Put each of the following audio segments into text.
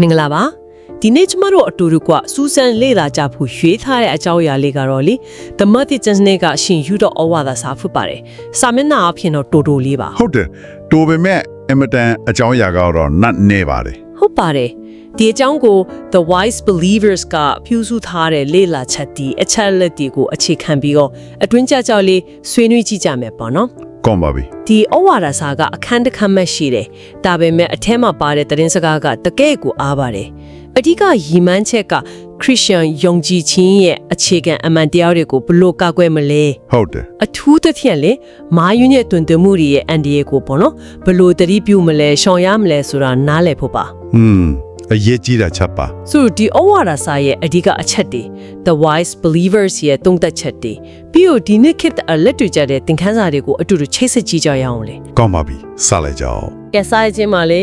မင်္ဂလာပါဒီနေ့ကျမတို့အတူတူကစူဆန်လေ့လာကြဖို့ရွေးထားတဲ့အကြောင်းအရာလေးကတော့လေ The Mother Johnson ကရှင်ယူတော့ဩဝါဒစာဖြစ်ပါတယ်စာမျက်နှာအဖြစ်တော့တိုတိုလေးပါဟုတ်တယ်တိုပေမဲ့အင်မတန်အကြောင်းအရာကတော့နတ်နေပါတယ်ဟုတ်ပါတယ်ဒီအကြောင်းကို The Wise Believers ကပြုစုထားတဲ့လေ့လာချက်ဒီအချက်လက်တွေကိုအခြေခံပြီးတော့အတွင်းကြကြောက်လေးဆွေးနွေးကြည့်ကြမယ်ပေါ့နော် ကောင်းပါပြီဒီဩဝါဒစာကအခန်းတစ်ခန်းမှရှိတယ်။ဒါပေမဲ့အထက်မှာပါတဲ့သတင်းစကားကတကယ့်ကိုအားပါတယ်။အဓိကရည်မှန်းချက်ကခရစ်ယာန်ယုံကြည်ခြင်းရဲ့အခြေခံအမှန်တရားတွေကိုဘယ်လို့ကာကွယ်မလဲဟုတ်တယ်။အထူးသဖြင့်လေမာယွန်းရဲ့တွင်တွင်မှုတွေရဲ့အန်ဒီရဲ့ကိုပေါ့နော်။ဘယ်လို့တတိပြုမလဲရှောင်ရမလဲဆိုတာနားလည်ဖို့ပါอืม အရေးကြီးတာချက်ပါ။ဆိုတော့ဒီဩဝါဒစာရဲ့အဓိကအချက်တွေ The Wise Believers ရဲ့တုံ့သက်ချက်တွေပြီးတော့ဒီနေ့ခေတ်အလက်တွေ့ကြတဲ့သင်ခန်းစာတွေကိုအတူတူချိတ်ဆက်ကြည့်ကြရအောင်လေ။ကောင်းပါပြီစလိုက်ကြအောင်ကဲစားခြင်းမှာလေ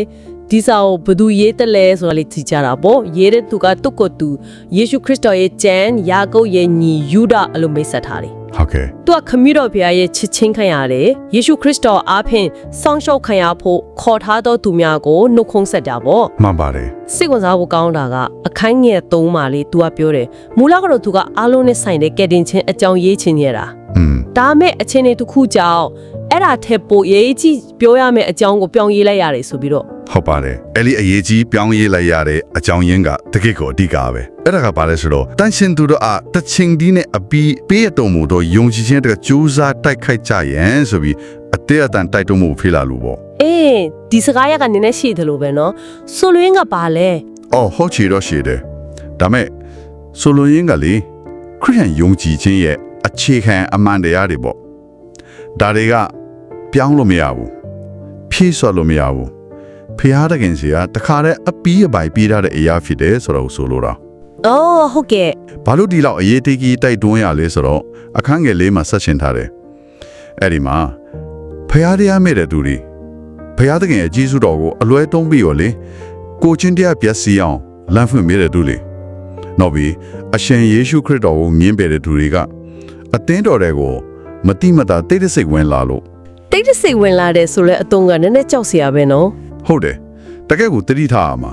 ဒီစာကိုဘယ်သူရေးတယ်လဲဆိုတာလေးသိကြတာပေါ့ရေးတဲ့သူကတုတ်ကိုသူယေရှုခရစ်တော်ရဲ့ကျမ်းယာကုပ်ရဲ့ညီယူဒအလိုမိတ်ဆက်ထားတယ်ဟုတ်ကဲ့သူကခမီးတော်ဘုရားရဲ့ချစ်ချင်းခံရတယ်ယေရှုခရစ်တော်အားဖြင့်စောင့်ရှောက်ခံရဖို့ခေါ်ထားသောသူများကိုနှုတ်ခွန်းဆက်တာပေါ့မှန်ပါတယ်စိတ်ဝင်စားဖို့ကောင်းတာကအခိုင်ငယ်သုံးပါလေသူကပြောတယ်မူလကတော့သူကအားလုံးနဲ့ဆိုင်တဲ့ကယ်တင်ခြင်းအကြောင်းရေးချင်းရတာอืมဒါမဲ့အချင်းတွေတစ်ခုကြောင့်အဲ့ဒါထက်ပိုရေးကြီးပြောရမယ့်အကြောင်းကိုပြောင်းရေးလိုက်ရတယ်ဆိုပြီးတော့ ဟုတ်ပါတယ်အဲ့ဒီအရေးကြီးပြောင်းရေးလိုက်ရတဲ့အကြောင်းရင်းကတကယ့်ကိုအဓိကပဲအဲ့ဒါကဘာလဲဆိုတော့တန်ရှင်သူတို့အတချင်းဒီနဲ့အပီးပေးရတော်မူတော့ယုံကြည်ခြင်းတကကြိုးစားတိုက်ခိုက်ကြရင်ဆိုပြီးအသေးအတန်တိုက်တွန်းမှုဖိလာလို့ပေါ့အေးဒီစကားရကနည်းနည်းရှိတယ်လို့ပဲနော်ဆိုလွင်းကပါလဲအော်ဟုတ်ချီတော့ရှိတယ်ဒါမဲ့ဆိုလိုရင်းကလေခရိယန်ယုံကြည်ခြင်းရဲ့အခြေခံအမှန်တရားတွေပေါ့ဒါတွေကပြောင်းလို့မရဘူးဖြည့်ဆွတ်လို့မရဘူး ဖျားတခင်စီကတခါတည်းအပီးအပိုင်ပြေးထားတဲ့အရာဖြစ်တယ်ဆိုတော့ဆိုလိုတာအော်ဟုတ်ကဲ့ဘာလို့ဒီလောက်အရေးတကြီးတိုက်တွန်းရလဲဆိုတော့အခန်းငယ်လေးမှာဆက်ရှင်ထားတယ်အဲ့ဒီမှာဖျားတရားမဲ့တဲ့သူတွေဖျားတခင်ရဲ့ကြီးစုတော်ကိုအလွဲတုံးပြီးရောလေကိုချင်းတရားပြည့်စည်အောင်လမ်းဖွင့်မိတဲ့သူလေနောက်ပြီးအရှင်ယေရှုခရစ်တော်ကိုမြင်ပေတဲ့သူတွေကအသင်းတော်တွေကိုမတိမတာတိတ်တဆိတ်ဝင်လာလို့တိတ်တဆိတ်ဝင်လာတယ်ဆိုလဲအတုံးကနည်းနည်းကြောက်စရာပဲနော် ဟုတ်တယ်တကယ်ကိုတတိထားရမှာ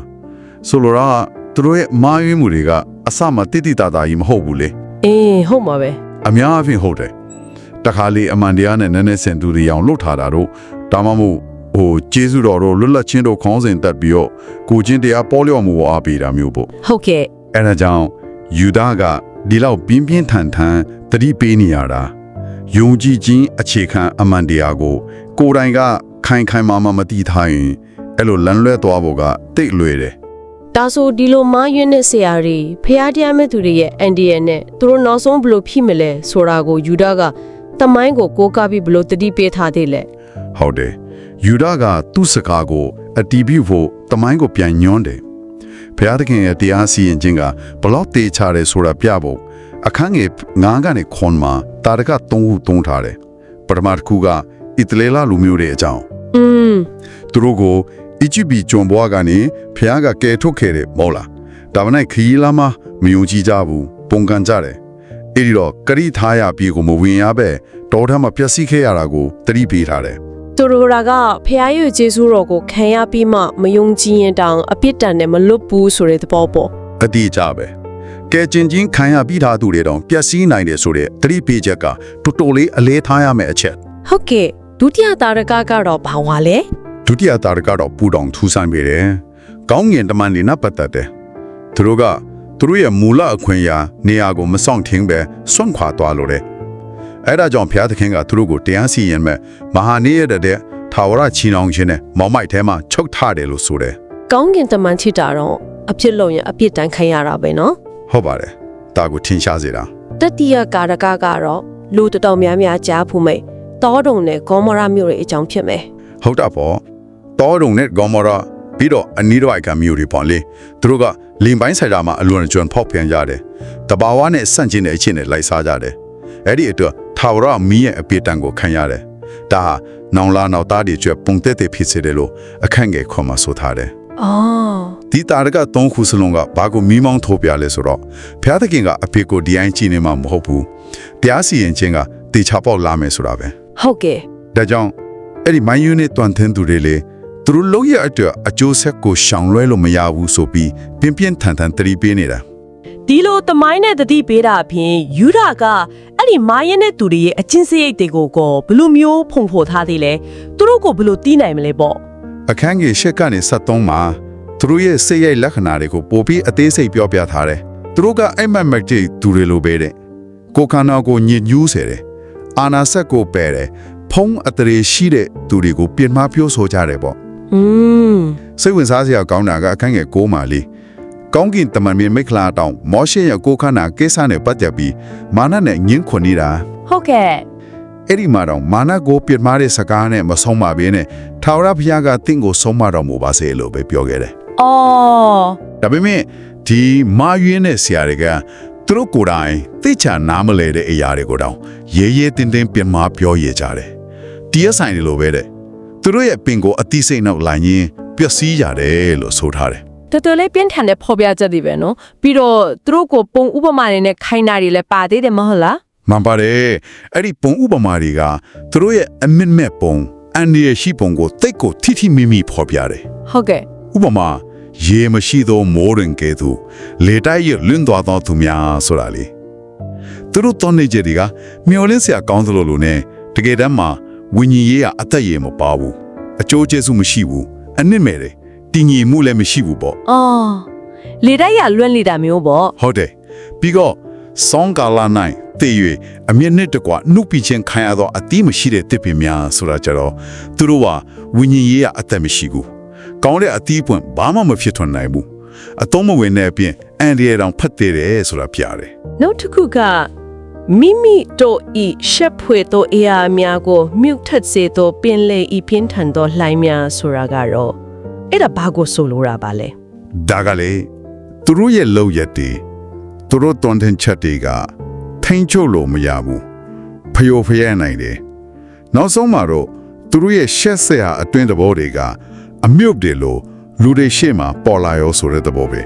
ဆိုလိုတာကသူတို့ရဲ့မာယွင်းမှုတွေကအစမှတိတိတသားကြီးမဟုတ်ဘူးလေအေးဟုတ်မှာပဲအများအပြားဟုတ်တယ်တခါလေအမှန်တရားနဲ့နည်းနည်းစင်သူတွေအောင်လှုပ်ထားတာတို့ဒါမှမဟုတ်ဟိုကျေးဇူးတော်တို့လွတ်လပ်ခြင်းတို့ခေါင်းစဉ်တက်ပြီးတော့ကိုချင်းတရားပေါ်လျော်မှုကိုအားပေးတာမျိုးပေါ့ဟုတ်ကဲ့အဲဒါကြောင့်ယူဒာကဒီလောက်ပြင်းပြင်းထန်ထန်တတိပေးနေရတာယုံကြည်ခြင်းအခြေခံအမှန်တရားကို ကိုယ်တိုင်ကခိုင်ခိုင်မာမာမတည်ထားရင် အဲ့လိုလမ်းလွဲသွားဖို့ကတိတ်လွယ်တယ်ဒါဆိုဒီလိုမာယွန်းတဲ့ဆရာတွေဖះတရားမဲ့သူတွေရဲ့အန်ဒီယန်နဲ့သူတို့နောက်ဆုံးဘယ်လိုဖြစ်မလဲဆိုတာကိုယူဒာကတမိုင်းကိုကိုးကားပြီးဘယ်လိုတတိပေးထားသေးလဲဟုတ်တယ်ယူဒာကသူ့စကားကိုအတီးပြုဖို့တမိုင်းကိုပြန်ညွှန်းတယ်ဘုရားသခင်ရဲ့တရားစီရင်ခြင်းကဘလောက်တေချတယ်ဆိုတာပြဖို့အခန်းငယ်9ကနေခွန်မှာတာရက3ခုသုံးထားတယ်ပထမတစ်ခုကအီတလီလာလူမျိုးတွေအကြောင်းอืมသူတို့ကို အီဂျစ်ပြည်ကျွန်းဘွားကနေဘုရားကကယ်ထုတ်ခဲ့တယ်မဟုတ်လားဒါမှမဟုတ်ခရီးလာမမယုံကြည်ကြဘူးပုံကန်ကြတယ်အဲ့ဒီတော့ကရိထားရပြည်ကိုမဝင်ရပဲတောထမ်းမှာပျက်စီးခဲ့ရတာကိုတတိပေးထားတယ်သူတို့ကဖះရဲ့ဂျေဇုတော်ကိုခံရပြီးမှမယုံကြည်ရင်တောင်အပြစ်ဒဏ်နဲ့မလွတ်ဘူးဆိုတဲ့သဘောပေါ့အတိအကျပဲကဲကျင်ချင်းခံရပြီးသားသူတွေတော့ပျက်စီးနိုင်တယ်ဆိုတဲ့တတိပေးချက်ကတော်တော်လေးအလေးထားရမယ့်အချက်ဟုတ်ကဲ့ဒုတိယတာရကကတော့ဘာဝါလဲ ဒုတိယတာရကတော့ပူတောင်ထူဆိုင်ပေတယ်ကောင်းငင်တမန်နေနပတ်သက်တယ်သူတို့ကသူတို့ရဲ့မူလအခွင့်အရာနေရာကိုမဆောင်ထင်းပဲစွန့်ခွာသွားလို့တယ်အဲ့ဒါကြောင့်ဘုရားသခင်ကသူတို့ကိုတရားစီရင်မဲ့မဟာနေရတဲ့ထာဝရချီနှောင်ခြင်းနဲ့မောင်မိုက်ထဲမှာချုပ်ထားတယ်လို့ဆိုတယ်ကောင်းကင်တမန်ချစ်တာတော့အပြစ်လုံးရင်အပြစ်တန်းခံရတာပဲနော်ဟုတ်ပါတယ်ဒါကိုထင်ရှားစေတာတတိယကာရကကတော့လူတော်တော်များများကြားဖို့မိတ်တောတုံနဲ့ဂေါမောရမြို့ရဲ့အကြောင်းဖြစ်မယ်ဟုတ်တာပေါ့ တောတုံနဲ့ဂေါမောရာပြီးတော့အနီးတော့အိုက်ကမျိုးတွေပေါ့လေသူတို့ကလင်ပိုင်းဆိုင်တာမှာအလွန်ကျွမ်းဖောက်ပြန်ကြတယ်တဘာဝနဲ့ဆန့်ကျင်တဲ့အချင်းနဲ့လိုက်စားကြတယ်အဲ့ဒီအတွက်ထာဝရမီးရဲ့အပြစ်တန်ကိုခံရတယ်ဒါဟာနောင်လာနောက်သားတွေကျွတ်ပုံတက်တဲ့ဖြစ်စေတယ်လို့အခန့်ငယ်ခွန်မှာဆိုထားတယ်။အော်ဒီတာရကသုံးခုစလုံးကဘာကိုမီးမောင်းထိုးပြလဲဆိုတော့ဘုရားသခင်ကအဖေကိုဒီအိုင်းကြည့်နေမှာမဟုတ်ဘူးတရားစီရင်ခြင်းကတေချာပေါက်လာမယ်ဆိုတာပဲဟုတ်ကဲ့ဒါကြောင့်အဲ့ဒီမိုင်းယူနဲ့တွန်သင်းသူတွေလေ သူသူတို့လုံးရအတွက်အကျိုးဆက်ကိုရှောင်လွှဲလို့မရဘူးဆိုပြီးပြင်းပြင်းထန်ထန်တတိပေးနေတာဒီလိုတမိုင်းနဲ့တတိပေးတာအပြင်ယူဒကအဲ့ဒီမာယင်းတဲ့သူတွေရဲ့အချင်းစရိတ်တွေကိုကောဘယ်လိုမျိုးဖုံဖော်ထားသေးလဲသူတို့ကိုဘယ်လိုတီးနိုင်မလဲပေါ့အခန်းကြီးရှက်ကနေ73မှာသူတို့ရဲ့စိတ်ရိုက်လက္ခဏာတွေကိုပိုပြီးအသေးစိတ်ပြောပြထားတယ်သူတို့ကအိမ်မက်မက်တိသူတွေလိုပဲတဲ့ကိုယ်ခန္ဓာကိုညစ်ညူးစေတယ်အာနာဆက်ကိုပယ်တယ်ဖုံးအတရေရှိတဲ့သူတွေကိုပြင်မာပြောဆိုကြတယ်ပေါ့ อืมစိတ်ဝင်စားစရာကောင်းတာကအခန်းငယ်6မှာလေးကောင်းကင်တမန်မြေမိခလာတောင်မောရှေရဲ့ကိုယ်ခန္ဓာကိစ္စနဲ့ပတ်သက်ပြီးမာနနဲ့ညှင်းခွန်နေတာဟုတ်ကဲ့အဲ့ဒီမှာတော့မာနကိုပြစ်မှားတဲ့စကားနဲ့မဆုံးပါဘဲနဲ့ထာဝရဘုရားကတင့်ကိုဆုံးမတော်မူပါစေလို့ပဲပြောခဲ့တယ်အော်ဒါပေမဲ့ဒီမာယွင်းတဲ့ဆရာတွေကသူတို့ကိုယ်တိုင်သိချာနားမလဲတဲ့အရာတွေကိုတောင်ရေးရေးတင်းတင်းပြင်မာပြောရကြတယ်တရားဆိုင်တွေလိုပဲတဲ့ သူတို့ရဲ့ပင်ကိုအတိစိတ်နောက်လာရင်ပျက်စီးရတယ်လို့ဆိုထားတယ်တော်တော်လေးပြင်းထန်တဲ့ဖော်ပြချက်တွေပဲနော်ပြီးတော့သူတို့ကိုပုံဥပမာတွေနဲ့ခိုင်းတာတွေလည်းပါသေးတယ်မဟုတ်လားမှန်ပါတယ်အဲ့ဒီပုံဥပမာတွေကသူတို့ရဲ့အမစ်မဲ့ပုံအန်ဒီရရှိပုံကိုတိတ်ကိုထိထိမိမိဖော်ပြတယ်ဟုတ်ကဲ့ဥပမာရေမရှိသောမိုးရင်ကဲ့သို့လေတိုက်ရလွင့်သွားသောသူများဆိုတာလေသူတို့တောင်းနေကြတွေကမျောလင်းစရာကောင်းသလိုလိုနဲ့တကယ်တမ်းမှာ ဝိညာဉ်ရေးကအသက်ရည်မပါဘူးအကျိုးကျေးဇူးမရှိဘူးအနစ်မဲ့တယ်တည်ငြိမ်မှုလည်းမရှိဘူးပေါ့အော်လေတိုက်ရလွန့်နေတာမျိုးပေါ့ဟုတ်တယ်ပြီးတော့ဆောင်းကာလာနိုင်တည်၍အမျက်နှစ်တကွနှုတ်ပြချင်းခံရသောအတိမရှိတဲ့တစ်ပင်များဆိုတာကြတော့သူတို့ကဝိညာဉ်ရေးကအသက်မရှိဘူးကောင်းတဲ့အတိပွင့်ဘာမှမဖြစ်ထွန်းနိုင်ဘူးအတုံးမဝင်တဲ့အပြင်အန်ဒီရတောင်ဖတ်သေးတယ်ဆိုတာပြတယ်နောက်တစ်ခုက မိမိတို့ဤရှက်ဖွေသောအရာများကိုမြုပ်ထက်စေသောပင်လေဤပြင်းထန်သောလှိုင်းများဆိုတာကတော့အဲ့ဒါဘာကိုဆိုလိုတာပါလဲဒါကလေသူတို့ရဲ့လောက်ရက်တွေသူတို့တွန်တင်ချက်တွေကထိန်ချုပ်လို့မရဘူးဖျို့ဖျဲနိုင်တယ်နောက်ဆုံးမှာတော့သူတို့ရဲ့ရှက်ဆရာအတွင်းသဘောတွေကအမြုပ်တယ်လို့လူတွေရှေ့မှာပေါ်လာရောဆိုတဲ့သဘောပဲ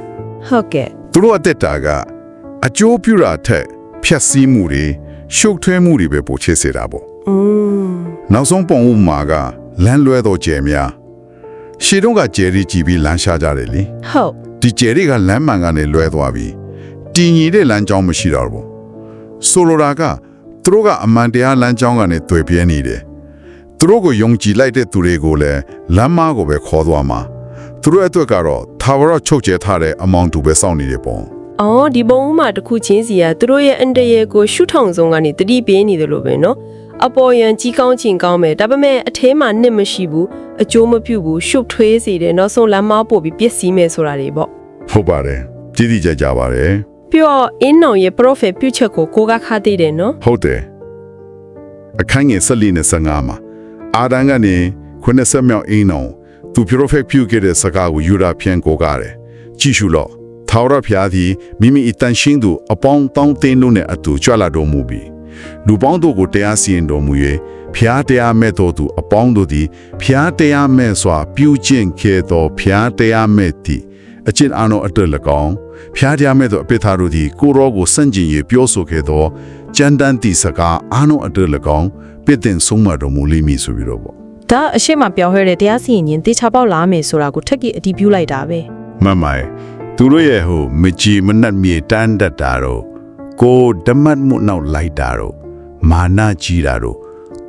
ဟုတ်ကဲ့သူတို့အသက်တာကအကျိုးပြုတာထက် ဖြတ်စည်းမှုတွေရှုပ်ထွေးမှုတွေပဲပိုချစ်စေတာပေါ့อืมနောက်ဆုံးပုံဥပမာကလမ်းလွဲသောကျယ်များရှေ့တုန်းကကျယ်ရီကြည့်ပြီးလမ်းရှားကြတယ်လေဟုတ်ဒီကျယ်တွေကလမ်းမှန်ကနေလွဲသွားပြီးတည်ငြိမ်တဲ့လမ်းကြောင်းမရှိတော့ဘူးဆိုလိုတာကသူတို့ကအမှန်တရားလမ်းကြောင်းကနေတွေ့ပြဲနေတယ်သူတို့ကိုယုံကြည်လိုက်တဲ့သူတွေကိုလည်းလမ်းမကိုပဲခေါ်သွားမှာသူတို့အတွက်ကတော့သာဝရချုပ်ကျဲထားတဲ့အမောင်တူပဲစောင့်နေတယ်ပေါ့ အော်ဒီပုံဥမာတစ်ခုချင်းစီကသူတို့ရဲ့အန်တရယ်ကိုရှုထောင်ဆုံးကနေတတိပေးနေတယ်လို့ပဲနော်အပေါ်ယံကြီးကောင်းချင်ကောင်းမယ်ဒါပေမဲ့အထဲမှာနစ်မရှိဘူးအကျိုးမပြုဘူးရှုပ်ထွေးစေတယ်နောက်ဆုံးလမ်းမပို့ပြီးပျက်စီးမယ်ဆိုတာတွေပေါ့ဟုတ်ပါတယ်ကြည်ကြည်ကြကြပါတယ်ပြီးတော့အင်းနောင်ရဲ့ profit ပြုချက်ကိုကိုကခါသေးတယ်နော်ဟုတ်တယ်အခန်းငယ်ဆက်လီနဲ့15မှာအာဒန်ကနေခုနှစ်ဆက်မြောက်အင်းအောင်သူ perfect ပြုခဲ့တဲ့စကားကိုယူရာပြန်ကိုကားတယ်ကြည့်ရှုလို့ ထာဝရဘုရားသည်မိမိအတန်ရှင်းသူအပေါင်းတောင်းတင်းလို့နဲ့အတူကြွလာတော်မူပြီးလူပေါင်းတို့ကိုတရားစီရင်တော်မူ၍ဖျားတရားမဲ့တော်သူအပေါင်းတို့သည်ဖျားတရားမဲ့စွာပြုကျင့်ခဲ့သောဖျားတရားမဲ့သည်အကျင့်အာနောအတွက်၎င်းဖျားတရားမဲ့သောအပိသာတို့သည်ကိုရောကိုစန့်ကျင်၍ပြောဆိုခဲ့သောကြမ်းတမ်းသည့်စကားအာနောအတွက်၎င်းပြည့်တင်ဆုံးမတော်မူလိမ့်မည်ဆိုပြီးတော့ပေါ့ဒါအရှိမပြောဟဲတဲ့တရားစီရင်ရင်တေချာပေါက်လာမယ်ဆိုတာကိုထက်ကြီးအတီးပြုလိုက်တာပဲမတ်မိုင် သူတို့ရဲ့ဟိုမကြီးမနှက်မြေတန်းတက်တာတော့ကိုဓမ္မတ်မှုနောက်လိုက်တာတော့မာနကြီးတာတော့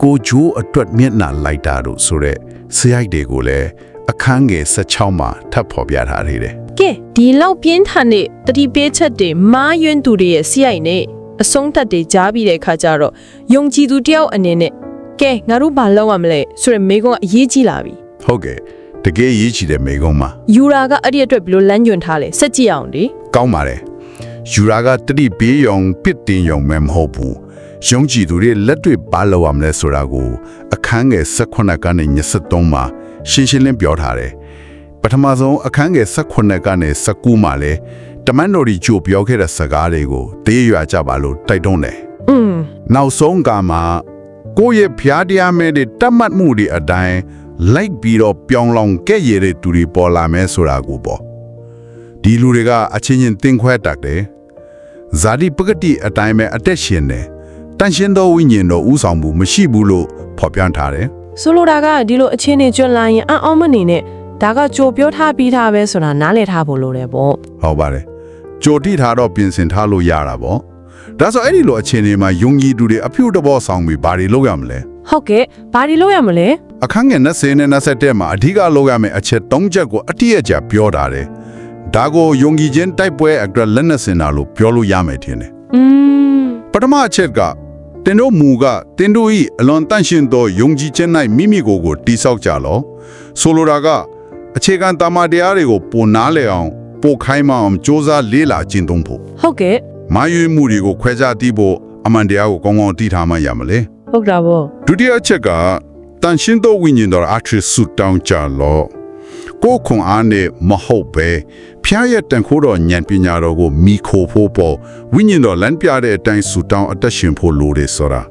ကိုဂျိုးအတွက်မျက်နှာလိုက်တာတော့ဆိုတဲ့စရိုက်တွေကိုလည်းအခန်းငယ်16မှာထပ်ဖော်ပြထားသေးတယ်ကဲဒီလောက်ပြင်းထန်တဲ့တတိပေးချက်တွေမာယွန်းသူတွေရဲ့စီရိုက်နဲ့အဆုံးသက်တွေကြားပြီးတဲ့အခါကျတော့ယုံကြည်သူတယောက်အနေနဲ့ကဲငါတို့ဘာလုပ်ရမလဲဆိုရယ်မိကုန်းကအရေးကြီးလာပြီဟုတ်ကဲ့ တကယ်ရေးချီတဲ့မိကုံးမှာယူရာကအဲ့ဒီအတွက်ဘယ်လိုလမ်းညွှန်ထားလဲစက်ကြည့်အောင်ဒီကောင်းပါတယ်ယူရာကတတိပေးယုံပစ်တင်ယုံမဲမဟုတ်ဘူးယုံကြည်သူတွေလက်တွေ့ပါလို့ရမလဲဆိုတာကိုအခန်းငယ်18ကနေ23မှာရှင်းရှင်းလင်းပြောထားတယ်ပထမဆုံးအခန်းငယ်18ကနေ19မှာလဲတမန်တော်ကြီးကြိုပြောခဲ့တဲ့စကားတွေကိုတေးရွာကြပါလို့တိုက်တွန်းတယ်อืมနောက်ဆုံးကမှကိုယ့်ရဲ့ဖျားတရားမဲ့တဲ့တတ်မှတ်မှုတွေအတိုင်း လိုက်ပြီးတော့ပြောင်းလောင်ကဲ့ရတဲ့သူတွေပေါ်လာမယ်ဆိုတာကိုပေါ့ဒီလူတွေကအချင်းချင်းသင်ခွဲတတ်တယ်ဇာတိပဂတိအတိုင်းပဲအသက်ရှင်တယ်တန်ရှင်းသောဝိညာဉ်တော်ဥဆောင်မှုမရှိဘူးလို့ဖော်ပြထားတယ်ဆိုလိုတာကဒီလိုအချင်းတွေကျွတ်လာရင်အအောင်မနေနဲ့ဒါကကြိုပြောထားပြီးထားပဲဆိုတာနားလည်ထားဖို့လိုတယ်ပေါ့ဟုတ်ပါတယ်ကြိုတိထားတော့ပြင်ဆင်ထားလို့ရတာပေါ့ဒါဆိုအဲ့ဒီလိုအခြေအနေမှာယုံကြည်သူတွေအဖြူတဘောဆောင်ပြီးဘာတွေလုပ်ရမလဲဟုတ်ကဲ့ဘာဒီလုပ်ရမလဲ အခန်းငယ်20နဲ့27မှာအဓိကလုပ်ရမယ့်အချက်၃ချက်ကိုအတိအကျပြောထားတယ်ဒါကိုယုံကြည်ခြင်းတိုက်ပွဲအတွက်လက်နက်စင်တာလို့ပြောလို့ရမယ်ထင်တယ် อืม ပထမအချက်ကတင်တို့မူကတင်တို့ဤအလွန်တန့်ရှင်းသောယုံကြည်ခြင်း၌မိမိကိုယ်ကိုတိဆောက်ကြလောဆိုလိုတာကအခြေခံတမန်တရားတွေကိုပိုနားလည်အောင်ပိုခိုင်းမအောင်စ조사လေးလာကျင့်သုံးဖို့ ဟုတ်ကဲ့ မာယွေမှုတွေကိုခွဲခြားသိဖို့အမှန်တရားကိုကောင်းကောင်းသိထားမှရမလဲ ဟုတ်တာပေါ့ ဒုတိယအချက်က တန်ရှင်းသောဝိညာဉ်တော်အထရဆုတောင်းကြလောကိုယ်ခွန်အားနဲ့မဟုတ်ပဲဖျားရဲ့တန်ခိုးတော်ဉာဏ်ပညာတော်ကိုမိခိုဖို့ပေါ်ဝိညာဉ်တော်လမ်းပြတဲ့အတိုင်းဆုတောင်းအသက်ရှင်ဖို့လိုတယ်ဆိုတာ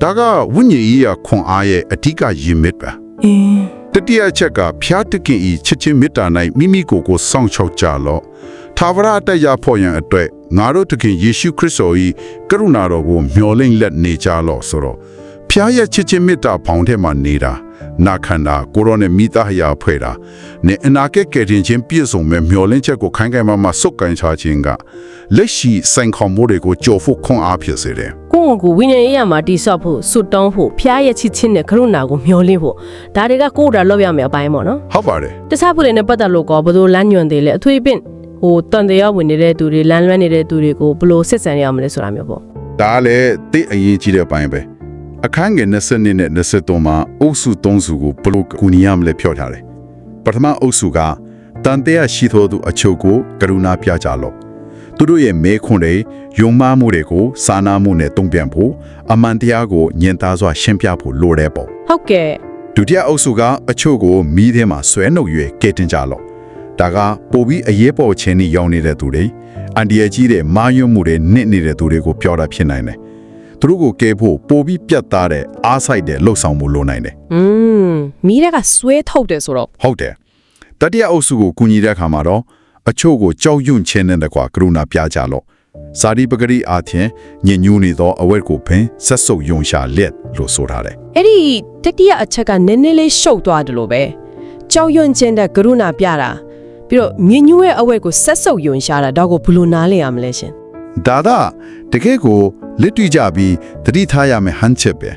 ဒါကဝိညာဉ်ကြီးရခွန်အားရဲ့အဓိကရည်မြစ်ပါအင်းတတိယအချက်ကဖျားတခင်ဤချစ်ချင်းမေတ္တာ၌မိမိကိုယ်ကိုစောင့်ရှောက်ကြလော့သာဝရအတ္တရဖို့ရန်အတွက်ငါတို့တခင်ယေရှုခရစ်တော်၏ကရုဏာတော်ကိုမျှော်လင့်လက်နေကြလော့ဆိုတော့ ဖျားရဲ့ချစ်ချင်းမေတ္တာဖောင်ထဲမှာနေတာနာခန္ဓာကိုရောနဲ့မိသားဟရာဖွဲ့တာနဲ့အနာကက်ကယ်တင်ခြင်းပြည့်စုံမဲ့မျှော်လင့်ချက်ကိုခိုင်ခိုင်မာမာစုပ်ကန်ချခြင်းကလက်ရှိဆိုင်ခေါ်မှုတွေကိုကြော်ဖို့ခွန်အားဖြစ်စေတယ်ကိုယ့်ကိုယ်ကိုဝိညာဉ်ရေးရမှာတိဆော့ဖို့ဆွတ်တောင်းဖို့ဖျားရဲ့ချစ်ချင်းနဲ့ကရုဏာကိုမျှော်လင့်ဖို့ဒါတွေကကိုယ့်တာလောက်ရမယ်အပိုင်းပေါ့နော်ဟုတ်ပါတယ်တခြားผู้တွေနဲ့ပတ်သက်လို့ကောဘယ်လိုလမ်းညွှန်သေးလဲအထွေအပင့်ဟိုတန်တရားဝင်နေတဲ့သူတွေလမ်းလွှမ်းနေတဲ့သူတွေကိုဘယ်လိုဆက်ဆံရမလဲဆိုတာမျိုးပေါ့ဒါကလည်းတိတ်အရေးကြီးတဲ့အပိုင်းပဲ အခန်းငယ်20နှစ်နဲ့23မှာအုပ်စု3စုကိုဘယ်လို့ကူညီရမလဲပြောထားတယ်ပထမအုပ်စုကတန်တရားရှိသောသူအချို့ကိုကရုဏာပြကြလော့သူတို့ရဲ့မဲခွန်းတွေယုံမှားမှုတွေကိုစာနာမှုနဲ့တုံ့ပြန်ဖို့အမှန်တရားကိုညင်သားစွာရှင်းပြဖို့လိုတဲ့ပေါ့ဟုတ်ကဲ့ဒုတိယအုပ်စုကအချို့ကိုမီးထဲမှာဆွဲနှုတ်ရွယ်ကဲတင်ကြလော့ဒါကပိုပြီးအရေးပေါ်ခြင်းနဲ့ရောက်နေတဲ့သူတွေအန်ဒီယာကြီးတဲ့မာယွတ်မှုတွေနစ်နေတဲ့သူတွေကိုပြောတာဖြစ်နိုင်တယ် သူတို့ကိုကဲဖို့ပိုပြီးပြတ်သားတဲ့အားဆိုင်တဲ့လှုပ်ဆောင်မှုလိုနိုင်တယ်อืมမီးတဲ့ကဆွဲထုတ်တယ်ဆိုတော့ဟုတ်တယ်တတိယအုပ်စုကိုကူညီတဲ့အခါမှာတော့အချို့ကိုကြောက်ရွံ့ခြင်းနဲ့တကွာကရုဏာပြကြလော့ဇာတိပဂရိအားဖြင့်ညဉ့်ညူးနေသောအဝတ်ကိုပင်ဆက်ဆုပ်ယုံရှာလက်လို့ဆိုထားတယ်အဲ့ဒီတတိယအချက်ကနည်းနည်းလေးရှုပ်သွားတယ်လို့ပဲကြောက်ရွံ့ခြင်းတဲ့ကရုဏာပြတာပြီးတော့မြင့်ညူးရဲ့အဝက်ကိုဆက်ဆုပ်ယွန်ရှာတာတော့ကိုဘယ်လိုနားလည်ရမလဲရှင် ဒါသာတကယ်ကိုလက်တွေ့ကြပြီးသတိထားရမယ့်ဟန်ချက်ပဲ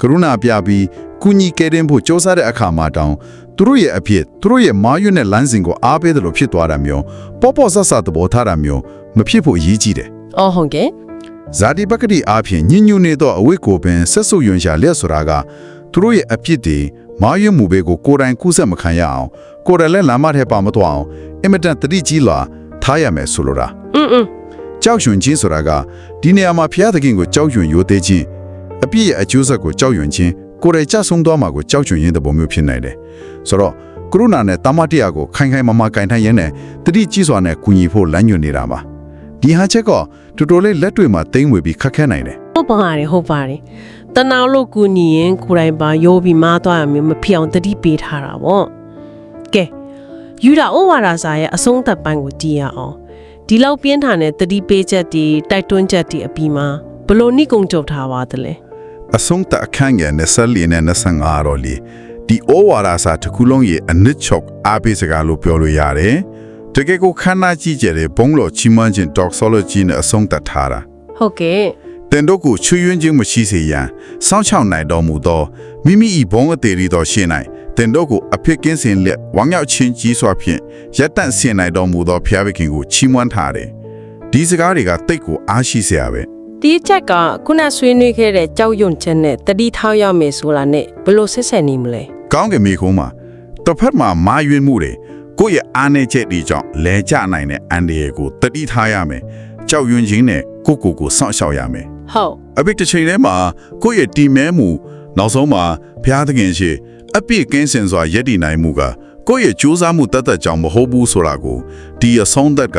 ကရုဏာပြပြီးကုညီကယ်တင်ဖို့စ조사တဲ့အခါမှာတောင်းသူတို့ရဲ့အဖြစ်သူတို့ရဲ့မာယွနဲ့လမ်းစဉ်ကိုအားပေးတယ်လို့ဖြစ်သွားတာမျိုးပေါ့ပေါ့ဆဆသဘောထားတာမျိုးမဖြစ်ဖို့အရေးကြီးတယ်။အော်ဟုတ်ကဲ့။ဇာတိပကတိအားဖြင့်ညဉ့်ညူနေသောအဝိကိုပင်ဆက်ဆုပ်ယွန်ရှာလျက်ဆိုတာကသူတို့ရဲ့အဖြစ်တွေမာယွမှုပဲကိုကိုယ်တိုင်ကုသမခံရအောင်ကိုယ်တိုင်လည်းလမ်းမထဲပါမသွားအောင်အင်မတန်တတိကြီးလာထားရမယ်ဆိုလိုတာ။အင်းအင်း ကြောက်ရွံ့ခြင်းဆိုတာကဒီနေရာမှာဖျားသခင်ကိုကြောက်ရွံ့ရိုသေခြင်းအပြည့်ရဲ့အကျိုးဆက်ကိုကြောက်ရွံ့ခြင်းကိုယ်တိုင်ကြဆုံးသွားမှာကိုကြောက်ရွံ့ရင်းတဲ့ပုံမျိုးဖြစ်နိုင်တယ်ဆိုတော့ကရုဏာနဲ့တမတ်တရားကိုခိုင်ခိုင်မာမာကင်ထိုင်ရင်းနဲ့တတိကြီးစွာနဲ့ကူညီဖို့လမ်းညွှန်နေတာပါဒီဟာချက်ကတော်တော်လေးလက်တွေ့မှာသိမ့်ဝေပြီးခက်ခဲနိုင်တယ်ဟုတ်ပါတယ်ဟုတ်ပါတယ်တနာလို့ကူညီရင်ကိုယ်တိုင်ပါရိုးပြီးမားသွားရမျိုးမဖြစ်အောင်တတိပေးထားတာပေါ့ကဲယူတာဩဝါဒစာရဲ့အဆုံးသက်ပိုင်းကိုကြည့်ရအောင် ဒီလောက်ပြင်းထန်တဲ့တတိပေးချက်တွေတိုက်တွန်းချက်တွေအပြီးမှာဘလို့နိကုံကြုတ်ထားပါသလဲအဆုံးတအခန်းငယ်24နဲ့25တော့လေဒီဩဝါဒစာတစ်ခုလုံးရဲ့အနစ်ချုပ်အားပေးစကားလို့ပြောလို့ရတယ်တကယ်ကိုခန္ဓာကြီးကျယ်တဲ့ဘုံလောချီးမွမ်းခြင်း doxology နဲ့အဆုံးသတ်ထားတာဟုတ်ကဲ့တင်တို့ကိုချွေယွင်းခြင်းမရှိစေရန်စောင့်ချောက်နိုင်တော်မူသောမိမိ၏ဘုံအသေးရီတော်ရှင်း၌ တင်တို့ကိုအဖြစ်ကင်းစင်လက်ဝမ်းမြောက်ခြင်းကြီးစွာဖြင့်ရက်တန့်စင်နိုင်တော်မူသောဖျားသခင်ကိုချီးမွမ်းထားတယ်ဒီစကားတွေကတိတ်ကိုအားရှိစရာပဲဒီချက်ကခုနဆွေးနွေးခဲ့တဲ့ကြောက်ရွံ့ချက်နဲ့တတိထောက်ရမယ်ဆိုတာနဲ့ဘလို့ဆက်ဆက်နေမလဲကောင်းကင်မိခုံးမှာတစ်ဖက်မှာမာယွင်းမှုတွေကိုယ့်ရဲ့အားနည်းချက်တွေကြောင့်လဲကျနိုင်တဲ့အန်ဒီယေကိုတတိထားရမယ်ကြောက်ရွံ့ခြင်းနဲ့ကိုယ့်ကိုယ်ကိုစောင့်ရှောက်ရမယ်ဟုတ်အပိတ်တစ်ချိန်ထဲမှာကိုယ့်ရဲ့တီမဲမှုနောက်ဆုံးမှာဘုရားသခင်ရှိ အပြည့်ကင်းစင်စွာယက်တည်နိုင်မှုကကိုယ့်ရဲ့ကြိုးစားမှုတတ်တတ်ကြောင့်မဟုတ်ဘူးဆိုတာကိုဒီအဆုံးသက်က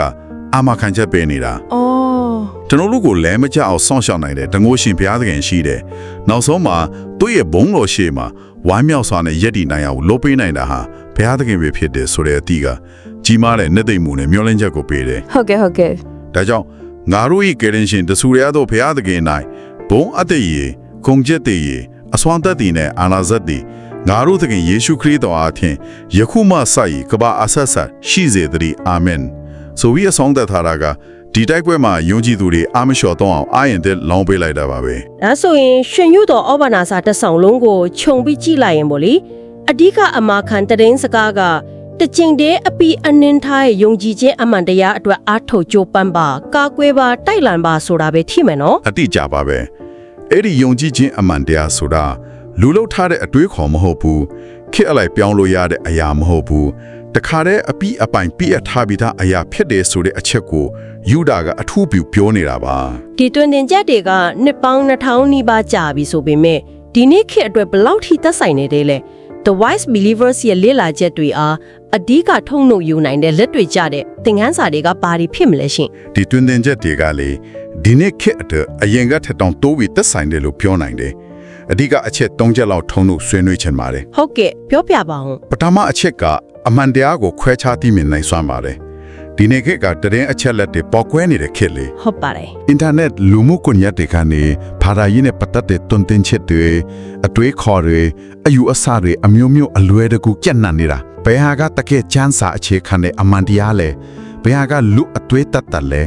အမခံချက်ပေးနေတာအော်ကျွန်တော်တို့ကိုလဲမကြအောင်စောင့်ရှောက်နိုင်တဲ့တငိုရှင်ဘုရားသခင်ရှိတယ်နောက်ဆုံးမှာသူ့ရဲ့ဘုံတော်ရှိမှာဝမ်းမြောက်စွာနဲ့ယက်တည်နိုင်အောင်လုပ်ပေးနိုင်တာဟာဘုရားသခင်ပဲဖြစ်တယ်ဆိုတဲ့အသီးကကြီးမားတဲ့နှစ်သိမ့်မှုနဲ့မျောလင့်ချက်ကိုပေးတယ်ဟုတ်ကဲ့ဟုတ်ကဲ့ဒါကြောင့်ငါတို့၏ကယ်တင်ရှင်တဆူရသောဘုရားသခင်၌ဘုံအတ္တရေခုံကျက်တည်ရေအစွမ်းသက်တည်နဲ့အာနာဇတ်တည် ငါတို့သခင်ယေရှုခရစ်တော်အားဖြင့်ယခုမှစ၍ကဘာအဆက်ဆက်ရှိစေတည်းအာမင်ဆိုပြီးအဆုံးသတ်ထားတာကဒီတိုက်ပွဲမှာယုံကြည်သူတွေအာမလျှော်တော့အောင်အာရင်တဲ့လောင်းပေးလိုက်တာပါပဲဒါဆိုရင်ရှင်ရွတော်ဩဘာနာစာတစ်ဆောင်လုံးကိုခြုံပြီးကြည့်လိုက်ရင်ပေါ့လေအဓိကအမာခံတရင်စကားကတချင်တဲ့အပီအနှင်းထားရဲ့ယုံကြည်ခြင်းအမှန်တရားအတွက်အားထုတ်ကြိုးပမ်းပါကာကွယ်ပါတိုက်လန်ပါဆိုတာပဲထိမယ်နော်အတိအကျပါပဲအဲ့ဒီယုံကြည်ခြင်းအမှန်တရားဆိုတာ လူလောက်ထားတဲ့အတွေးခေါ်မဟုတ်ဘူးခေတ်အလိုက်ပြောင်းလို့ရတဲ့အရာမဟုတ်ဘူးတခါတည်းအပိအပိုင်ပြည့်အထားပြီးသားအရာဖြစ်တယ်ဆိုတဲ့အချက်ကိုယူဒာကအထူးပြုပြောနေတာပါဒီတွင်တင်ချက်တွေကနှစ်ပေါင်း2000နီးပါးကြာပြီဆိုပေမဲ့ဒီနေ့ခေတ်အတွက်ဘယ်လောက်ထိသက်ဆိုင်နေသေးလဲ The Wise Believers ရဲ့လေ့လာချက်တွေအားအဓိကထုံနှုတ်ယူနိုင်တဲ့လက်တွေကြတဲ့သင်ခန်းစာတွေကဘာတွေဖြစ်မလဲရှင်ဒီတွင်တင်ချက်တွေကလေဒီနေ့ခေတ်အတွက်အရင်ကထက်တောင်တိုးပြီးသက်ဆိုင်တယ်လို့ပြောနိုင်တယ် အဓိကအချက်၃ချက်လောက်ထုံလို့ဆွေးနွေးချင်ပါတယ်ဟုတ်ကဲ့ပြောပြပါအောင်ပထမအချက်ကအမှန်တရားကိုခွဲခြားသိမြင်နိုင်စွမ်းပါတယ်ဒီနေ့ခေတ်ကတရင်အချက်လက်တွေပေါက်ကွဲနေတဲ့ခေတ်လေဟုတ်ပါတယ်အင်တာနက်လူမှုကွန်ရက်တွေကနေဘာသာရေးနဲ့ပတ်သက်တဲ့တွင်တင်ချက်တွေအတွေးခေါ်တွေအယူအဆတွေအမျိုးမျိုးအလွဲတကူကြက်နံနေတာဘယ်ဟာကတကယ်ချမ်းစာအခြေခံတဲ့အမှန်တရားလဲဘယ်ဟာကလူအတွေးတတ်တတ်လဲ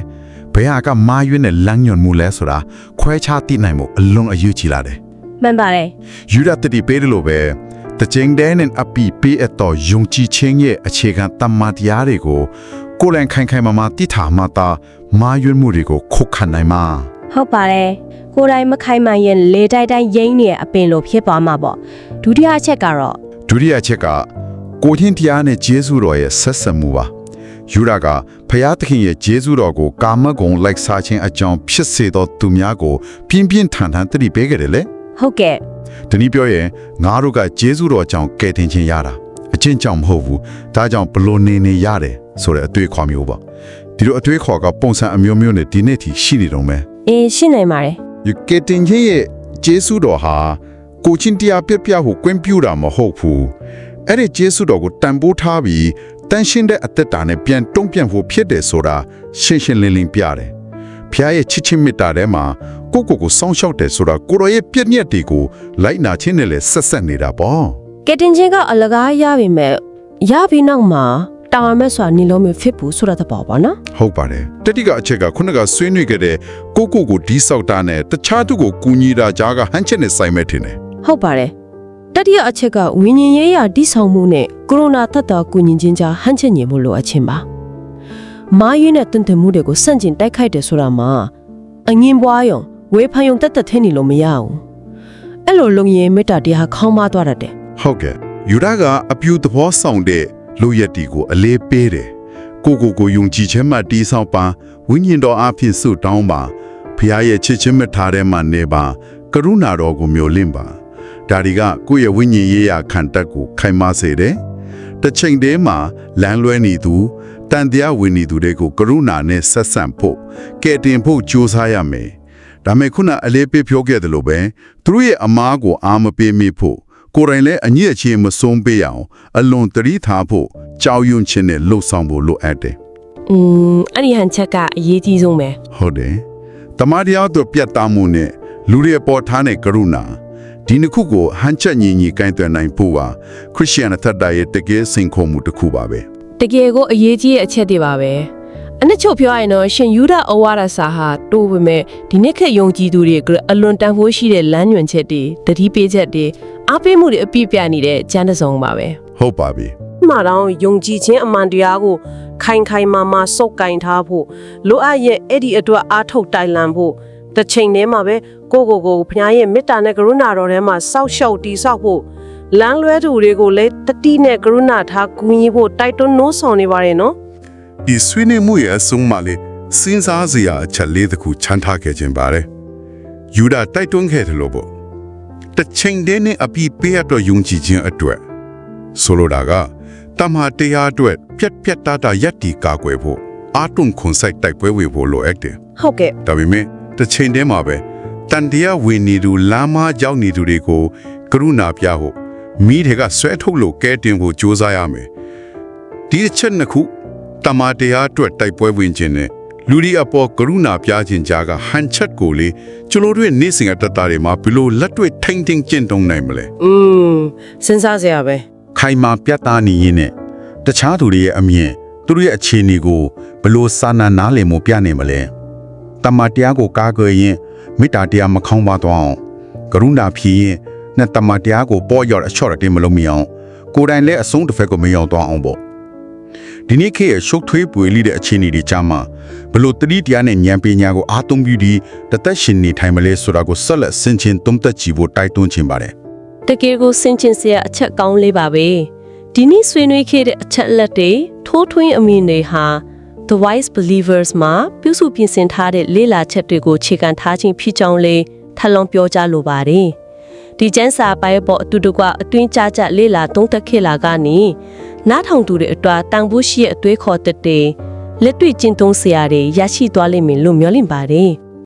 ဘယ်ဟာကမာရွေးနဲ့လမ်းညွန်မှုလဲဆိုတာခွဲခြားသိနိုင်မှုအလွန်အရေးကြီးလာတယ် မှန်ပါတယ်ယူရတတိပေးတယ်လို့ပဲတကြိမ်တည်းနဲ့အပီပေးအပ်တော်ယုံကြည်ခြင်းရဲ့အခြေခံတမ္မာတရားတွေကိုကိုယ်လန်ခိုင်ခိုင်မာမာတိထားမှသာမာရွေးမှုတွေကိုခုတ်ခတ်နိုင်မှာဟုတ်ပါတယ်ကိုယ်တိုင်မခိုင်မှန်ရင်လေတိုက်တိုင်းရိမ့်နေတဲ့အပင်လိုဖြစ်သွားမှာပေါ့ဒုတိယအချက်ကတော့ဒုတိယချက်ကကိုချင်းတရားနဲ့ဂျေဇုတော်ရဲ့ဆက်ဆက်မှုပါယူရာကဖျားသခင်ရဲ့ဂျေဇုတော်ကိုကာမဂုဏ်လိုက်စားခြင်းအကြောင်းဖြစ်စေသောသူများကိုပြင်းပြင်းထန်ထန်တတိပေးခဲ့တယ်လေ ဟုတ်ကဲ့ဒီနည်းပြောရင်ငါတို့ကဂျေဇုတော်ကြောင့်ကယ်တင်ခြင်းရတာအချင်းကြောင့်မဟုတ်ဘူးဒါကြောင့်ဘလို့နေနေရတယ်ဆိုတဲ့အတွေ့အခေါ်မျိုးပါဒီလိုအတွေ့အခေါ်ကပုံစံအမျိုးမျိုးနဲ့ဒီနေ့ထိရှိနေတော့မယ်အေးရှင်းနိုင်ပါတယ်ယူကယ်တင်ခြင်းရဲ့ဂျေဇုတော်ဟာကိုချင်းတရားပြပြကိုကွင်းပြူတာမဟုတ်ဘူးအဲ့ဒီဂျေဇုတော်ကိုတန်ဖိုးထားပြီးတန်ရှင်းတဲ့အသက်တာနဲ့ပြန်တုံ့ပြန်ဖို့ဖြစ်တယ်ဆိုတာရှင်းရှင်းလင်းလင်းပြတယ်ဖျားရဲ့ချစ်ချင်းမေတ္တာထဲမှာ ကိုကိုကိုစောင့်ရှောက်တယ်ဆိုတာကိုရောရဲ့ပြည့်ညက်တွေကိုလိုက်နာခြင်းနဲ့လည်းဆက်ဆက်နေတာပေါ့ကက်တင်ချင်းကအလကားရပြီမဲ့ရပြီးနောက်မှာတာဝန်မဲ့စွာနေလုံးမဖြစ်ဘူးဆိုတဲ့ပေါ့ပါနော်ဟုတ်ပါတယ်တတိကအချက်ကခုနကဆွေးနွေးခဲ့တဲ့ကိုကိုကိုဒီဆောက်တာနဲ့တခြားသူကိုကူညီတာကြားကဟန်ချက်နဲ့ဆိုင်မဲ့ထင်တယ်ဟုတ်ပါတယ်တတိယအချက်ကဝိညာဉ်ရေးရာတိဆောင်မှုနဲ့ကိုရိုနာသက်တာကုညီခြင်းကြားဟန်ချက်ညင်မှုလိုအပ်ခြင်းပါမာယွင်းနဲ့တန်တမှုတွေကိုစန့်ကျင်တိုက်ခိုက်တယ်ဆိုတာမှာအငင်းပွားယုံ ဝေဖန်ယုံတက်တက်ထင်းနေလို့မရဘူးအဲ့လိုလုံရင်မေတ္တာတရားခေါင်းမသွားတတ်တယ်ဟုတ်ကဲ့ယူဒကအပြူသဘောဆောင်တဲ့လူယက်တီကိုအလေးပေးတယ်ကိုကိုကိုယုံကြည်ခြင်းမှတီးဆောင်ပါဝိညာဉ်တော်အဖြစ်ဆုတောင်းပါဖခင်ရဲ့ချစ်ချင်းမြတ်ထားတဲ့မှာနေပါကရုဏာတော်ကိုမျိုးလင့်ပါဒါဒီကကိုယ့်ရဲ့ဝိညာဉ်ရေးရာခံတက်ကိုခိုင်မာစေတယ်တစ်ချိန်တည်းမှာလမ်းလွဲနေသူတန်တရားဝင်နေသူတွေကိုကရုဏာနဲ့ဆက်ဆံဖို့ကဲတင်ဖို့ကြိုးစားရမယ် ဒါမဲ့ခုနအလေးပေးပြောခဲ့တယ်လို့ပဲသူတို့ရဲ့အမားကိုအာမပေးမိဖို့ကိုယ်တိုင်လည်းအညစ်အကြေးမဆုံးပေးရအောင် အလွန်တတိထားဖို့ကြောက်ရွံ့ခြင်းနဲ့လှုပ်ဆောင်ဖို့လိုအပ်တယ်อืมအဲ့ဒီဟန်ချက်ကအရေးကြီးဆုံးပဲဟုတ်တယ်တမန်တရားတို့ပြတ်သားမှုနဲ့လူတွေပေါ်ထားတဲ့ကရုဏာဒီနှစ်ခုကိုဟန်ချက်ညီညီကင်သွယ်နိုင်ဖို့ဟာခရစ်ယာန်အသက်တာရဲ့တကယ်စိန်ခေါ်မှုတစ်ခုပါပဲတကယ်ကိုအရေးကြီးတဲ့အချက်တွေပါပဲ အနှစ်ချုပ်ပြောရရင်တော့ရှင်ယူဒအဝါဒစာဟာတိုးပေမဲ့ဒီနှစ်ခက်ယုံကြည်သူတွေကအလွန်တန်ဖိုးရှိတဲ့လမ်းညွှန်ချက်တွေတတိပေးချက်တွေအားပေးမှုတွေအပြည့်ပြနေတဲ့ကျမ်းတစ်စုံပါပဲဟုတ်ပါပြီမှာတော့ယုံကြည်ခြင်းအမှန်တရားကိုခိုင်ခိုင်မာမာစုပ်ကင်ထားဖို့လိုအပ်ရဲ့အဲ့ဒီအတွက်အားထုတ်တိုင်လန်ဖို့တစ်ချိန်တည်းမှာပဲကိုကိုကိုဖခင်ရဲ့မေတ္တာနဲ့ကရုဏာတော်ထဲမှာစောက်ရှောက်တီဆောက်ဖို့လမ်းလွဲသူတွေကိုလည်းတတိနဲ့ကရုဏာထားကူညီဖို့တိုက်တွန်းနှိုးဆော်နေပါတယ်နော် ဒီဆွေးနွေးမှုရဲ့အဆုံးမှာလေစဉ်းစားစရာအချက်လေးတစ်ခုချန်ထားခဲ့ခြင်းပါတယ်ယူဒာတိုက်တွန်းခဲ့တယ်လို့ပေါ့တစ်ချိန်တည်းနဲ့အပြီးပေးရတော့ယုံကြည်ခြင်းအတွက်ဆိုလိုတာကတမဟာတရားအတွက်ပြက်ပြက်တာတာယက်တီကာကွယ်ဖို့အာတုံခွန်ဆိုင်တိုက်ပွဲဝေဖို့လိုအပ်တယ်ဟုတ်ကဲ့ဒါပေမဲ့တစ်ချိန်တည်းမှာပဲတန်တရားဝင်နေသူလမ်းမကြောက်နေသူတွေကိုကရုဏာပြဖို့မိတွေကဆွဲထုတ်လို့ကဲတင်ဖို့ကြိုးစားရမယ်ဒီအချက်နှစ်ခု တမာတရားအတွက်တိုက်ပွဲဝင်ခြင်းနဲ့လူဒီအပေါ်ကရုဏာပြခြင်းကြားကဟန်ချက်ကိုလေကျွန်တော်တို့ရဲ့နေ့စဉ်အတ္တတာတွေမှာဘယ်လိုလက်တွေ့ထိမ့်သိမ့်ကျင့်သုံးနိုင်မလဲอืมစဉ်းစားစရာပဲခိုင်မာပြတ်သားနေရင်နဲ့တခြားသူတွေရဲ့အမြင်သူတို့ရဲ့အခြေအနေကိုဘယ်လိုစာနာနားလည်မှုပြနေမလဲတမန်တရားကိုကားကွယ်ရင်မေတ္တာတရားမခေါင်းပါသွားအောင်ကရုဏာဖြည့်ရင်နဲ့တမန်တရားကိုပေါ်ရောက်အချော့အတင်းမလုံးမရအောင်ကိုယ်တိုင်လည်းအဆုံးတစ်ဖက်ကိုမရောက်သွားအောင်ပေါ့ ဒီနေ့ခေတ်ရဲ့ရှုပ်ထွေးပွေလိတဲ့အခြေအနေတွေကြားမှာဘလို့တတိတရားနဲ့ဉာဏ်ပညာကိုအားသုံးပြီးဒီတသက်ရှင်နေထိုင်မလဲဆိုတာကိုဆက်လက်ဆင်ခြင်သုံးသက်ကြည့်ဖို့တိုက်တွန်းခြင်းပါတယ်တကယ်ကိုစင်ကျင်စရာအချက်ကောင်းလေးပါပဲဒီနေ့ဆွေးနွေးခဲ့တဲ့အချက်အလက်တွေထိုးထွင်းအမြင်တွေဟာ The Wise Believers မှာပြုစုပြင်ဆင်ထားတဲ့လေ့လာချက်တွေကိုခြေခံထားခြင်းဖြစ်ကြောင်းလေးထပ်လောင်းပြောကြားလိုပါတယ် ဒီကျန်းစာပိုင်းပေါ်အတူတကွအတွင်းကြကြလေ့လာသုံးသပ်ခဲ့လာကနေနားထောင်သူတွေအတွက်တန်ဖိုးရှိရဲ့အသွေးခေါ်တက်တဲ့လက်တွေ့ကျင့်သုံးစရာတွေရရှိသွားလိမ့်မယ်လို့မျှော်လင့်ပါတယ်